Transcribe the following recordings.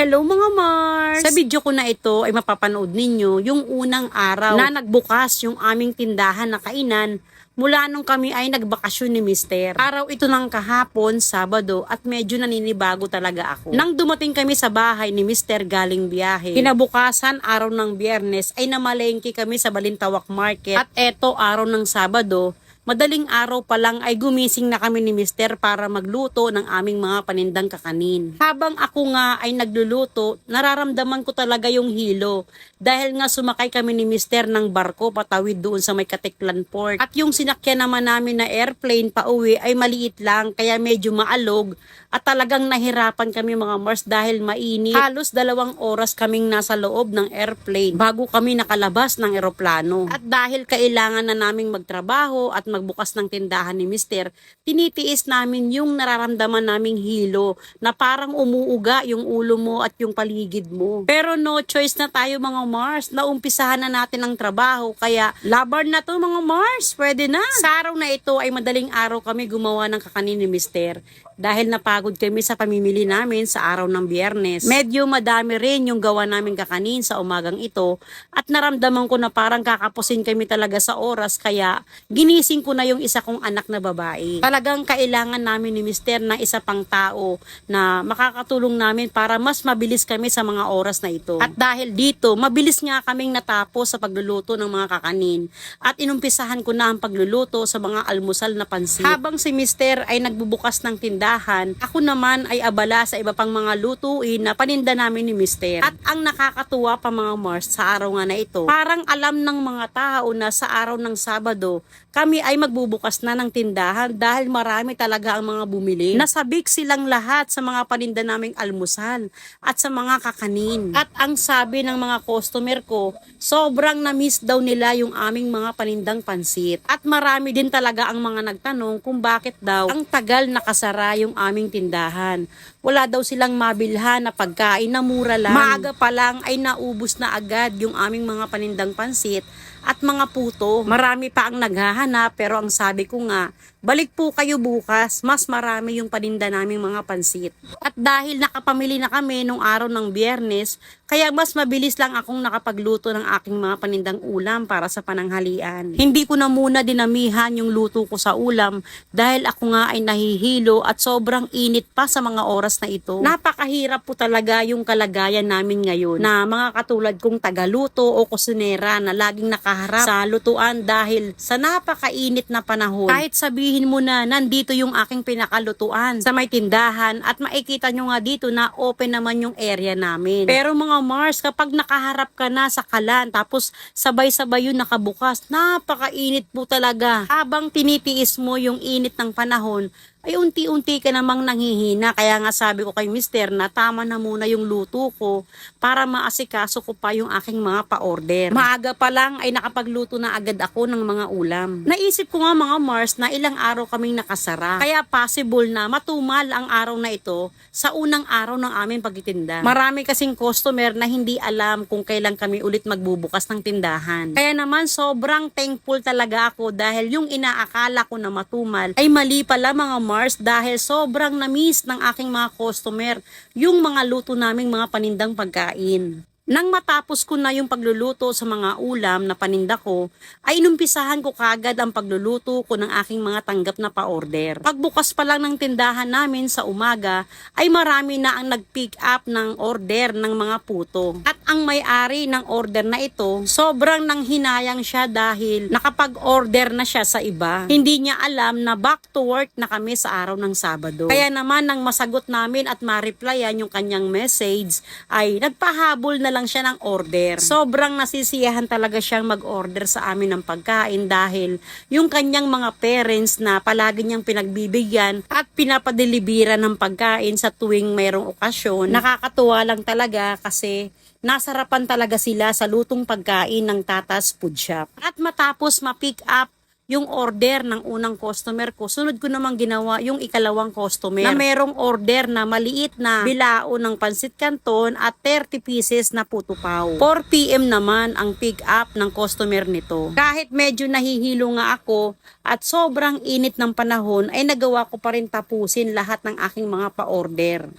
Hello mga Mars! Sa video ko na ito ay mapapanood ninyo yung unang araw na nagbukas yung aming tindahan na kainan mula nung kami ay nagbakasyon ni Mister. Araw ito ng kahapon, Sabado, at medyo naninibago talaga ako. Nang dumating kami sa bahay ni Mister galing biyahe, kinabukasan araw ng biyernes ay namalengke kami sa Balintawak Market at eto araw ng Sabado, Madaling araw pa lang ay gumising na kami ni Mister para magluto ng aming mga panindang kakanin. Habang ako nga ay nagluluto, nararamdaman ko talaga yung hilo dahil nga sumakay kami ni Mister ng barko patawid doon sa may Katiklan Port. At yung sinakyan naman namin na airplane pa uwi ay maliit lang kaya medyo maalog at talagang nahirapan kami mga Mars dahil mainit. Halos dalawang oras kaming nasa loob ng airplane bago kami nakalabas ng eroplano. At dahil kailangan na naming magtrabaho at magbukas ng tindahan ni Mister, tinitiis namin yung nararamdaman naming hilo na parang umuuga yung ulo mo at yung paligid mo. Pero no choice na tayo mga Mars, naumpisahan na natin ang trabaho kaya laban na to mga Mars, pwede na. Sa araw na ito ay madaling araw kami gumawa ng kakanin ni Mister dahil napagod kami sa pamimili namin sa araw ng biyernes. Medyo madami rin yung gawa namin kakanin sa umagang ito at naramdaman ko na parang kakapusin kami talaga sa oras kaya ginising ko na yung isa kong anak na babae. Talagang kailangan namin ni Mister na isa pang tao na makakatulong namin para mas mabilis kami sa mga oras na ito. At dahil dito, mabilis nga kaming natapos sa pagluluto ng mga kakanin at inumpisahan ko na ang pagluluto sa mga almusal na pansit. Habang si Mister ay nagbubukas ng tindahan, ako naman ay abala sa iba pang mga lutuin na paninda namin ni Mister. At ang nakakatuwa pa mga Mars sa araw nga na ito, parang alam ng mga tao na sa araw ng Sabado, kami ay magbubukas na ng tindahan dahil marami talaga ang mga bumili. Nasabik silang lahat sa mga paninda naming almusal at sa mga kakanin. At ang sabi ng mga customer ko, sobrang na-miss daw nila yung aming mga panindang pansit. At marami din talaga ang mga nagtanong kung bakit daw ang tagal nakasara yung aming tindahan. Wala daw silang mabilhan na pagkain na mura lang. Maaga pa lang ay naubos na agad yung aming mga panindang pansit at mga puto. Marami pa ang naghahanap pero ang sabi ko nga, balik po kayo bukas, mas marami yung paninda naming mga pansit. At dahil nakapamili na kami nung araw ng biyernes, kaya mas mabilis lang akong nakapagluto ng aking mga panindang ulam para sa pananghalian. Hindi ko na muna dinamihan yung luto ko sa ulam dahil ako nga ay nahihilo at sobrang init pa sa mga oras na ito. Napakahirap po talaga yung kalagayan namin ngayon na mga katulad kong tagaluto o kusinera na laging nakaharap sa lutuan dahil sa napakainit na panahon. Kahit sabihin mo na nandito yung aking pinakalutuan sa may tindahan at makikita nyo nga dito na open naman yung area namin. Pero mga Mars, kapag nakaharap ka na sa kalan tapos sabay-sabay yun nakabukas, napakainit po talaga. Habang tinitiis mo yung init ng panahon, ay unti-unti ka namang nanghihina. Kaya nga sabi ko kay mister na tama na muna yung luto ko para maasikaso ko pa yung aking mga pa-order. Maaga pa lang ay nakapagluto na agad ako ng mga ulam. Naisip ko nga mga Mars na ilang araw kaming nakasara. Kaya possible na matumal ang araw na ito sa unang araw ng aming pagtitinda. Marami kasing customer na hindi alam kung kailan kami ulit magbubukas ng tindahan. Kaya naman sobrang thankful talaga ako dahil yung inaakala ko na matumal ay mali pala mga Mars dahil sobrang na-miss ng aking mga customer yung mga luto naming mga panindang pagkain. Nang matapos ko na yung pagluluto sa mga ulam na paninda ko, ay inumpisahan ko kagad ang pagluluto ko ng aking mga tanggap na pa-order. Pagbukas pa lang ng tindahan namin sa umaga, ay marami na ang nag-pick up ng order ng mga puto. At ang may-ari ng order na ito, sobrang nang hinayang siya dahil nakapag-order na siya sa iba. Hindi niya alam na back to work na kami sa araw ng Sabado. Kaya naman nang masagot namin at ma-replyan yung kanyang message, ay nagpahabol na lang siya ng order. Sobrang nasisiyahan talaga siyang mag-order sa amin ng pagkain dahil yung kanyang mga parents na palagi niyang pinagbibigyan at pinapadeliveran ng pagkain sa tuwing mayroong okasyon, nakakatuwa lang talaga kasi nasarapan talaga sila sa lutong pagkain ng Tatas Food Shop. At matapos ma-pick up yung order ng unang customer ko, sunod ko namang ginawa yung ikalawang customer na merong order na maliit na bilao ng pansit canton at 30 pieces na puto pao. 4 p.m. naman ang pick up ng customer nito. Kahit medyo nahihilo nga ako at sobrang init ng panahon ay nagawa ko pa rin tapusin lahat ng aking mga pa-order.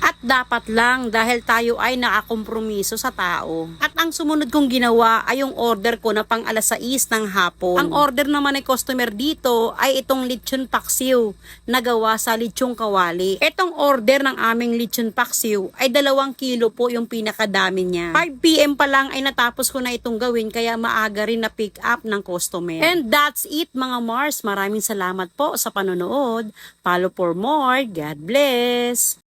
At dapat lang dahil tayo ay nakakompromiso sa tao. At ang sumunod kong ginawa ay yung order ko na pang alas 6 ng hapon. Ang order naman ng customer dito ay itong lechon paksiw na gawa sa lechong kawali. Itong order ng aming lechon paksiw ay dalawang kilo po yung pinakadami niya. 5pm pa lang ay natapos ko na itong gawin kaya maaga rin na pick up ng customer. And that's it mga Mars. Maraming salamat po sa panonood. Follow for more. God bless.